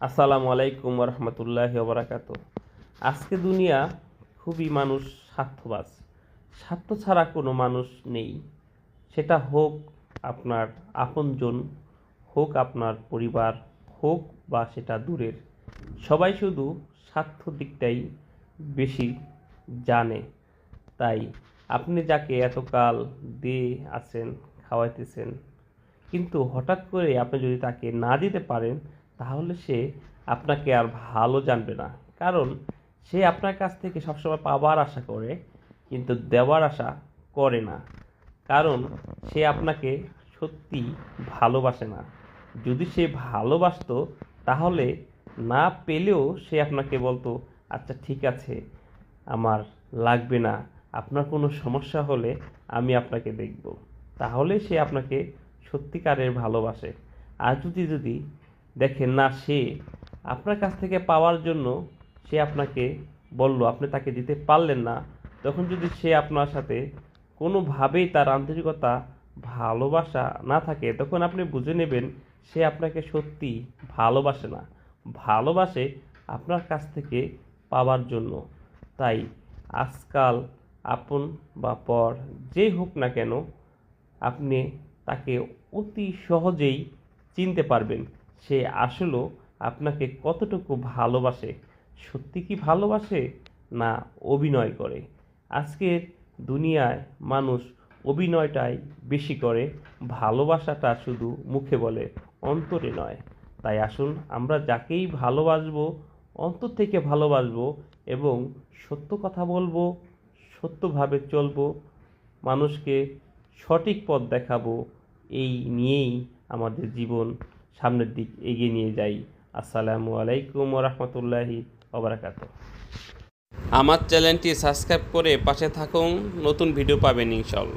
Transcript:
আসসালামু আলাইকুম রহমতুল্লাহ বারাকাত আজকে দুনিয়া খুবই মানুষ স্বার্থবাজ। স্বার্থ ছাড়া কোনো মানুষ নেই। সেটা হোক আপনার আপনজন, হোক আপনার পরিবার, হোক বা সেটা দূরের। সবাই শুধু স্বার্থ দিকটাই বেশি জানে। তাই আপনি যাকে এতকাল দিয়ে আছেন, খাওয়াইতেছেন, কিন্তু হঠাৎ করে আপনি যদি তাকে না দিতে পারেন তাহলে সে আপনাকে আর ভালো জানবে না। কারণ সে আপনার কাছ থেকে সবসময় পাবার আশা করে, কিন্তু দেওয়ার আশা করে না। কারণ সে আপনাকে সত্যি ভালোবাসে না। যদি সে ভালোবাসতো, তাহলে না পেলেও সে আপনাকে বলতো আচ্ছা ঠিক আছে, আমার লাগবে না। আপনার কোনো সমস্যা হলে আমি আপনাকে দেখব। তাহলে সে আপনাকে সত্যিকারের ভালোবাসে। আর যদি যদি দেখেন, না, সে আপনার কাছ থেকে পাওয়ার জন্য সে আপনাকে বলল, আপনি তাকে দিতে পারলেন না। তখন যদি সে আপনার সাথে কোনোভাবেই তার আন্তরিকতা, ভালোবাসা না থাকে, তখন আপনি বুঝে নেবেন সে আপনাকে সত্যি ভালোবাসে না। ভালোবাসে আপনার কাছ থেকে পাওয়ার জন্য। তাই আজকাল আপন বা পর যেই হোক না কেন, আপনি তাকে অতি সহজেই চিনতে পারবেন। সে আসলেও আপনাকে কতটুকু ভালোবাসে? সত্যি কি ভালোবাসে না অভিনয় করে? আজকের দুনিয়ায় মানুষ অভিনয়টাই বেশি করে, ভালোবাসাটা শুধু মুখে বলে অন্তরে নয়। তাই আসুন আমরা যাকেই ভালোবাসবো, অন্তর থেকে ভালোবাসবো এবং সত্য কথা বলব, সত্যভাবে চলবো, মানুষকে সঠিক পথ দেখাবো, এই নিয়েই আমাদের জীবন সামনের দিক এগিয়ে নিয়ে যাই। আসসালামু আলাইকুম রহমতুল্লাহি ওবরাকাত আমার চ্যানেলটি সাবস্ক্রাইব করে পাশে থাকুন। নতুন ভিডিও পাবেন ইনশাল্লাহ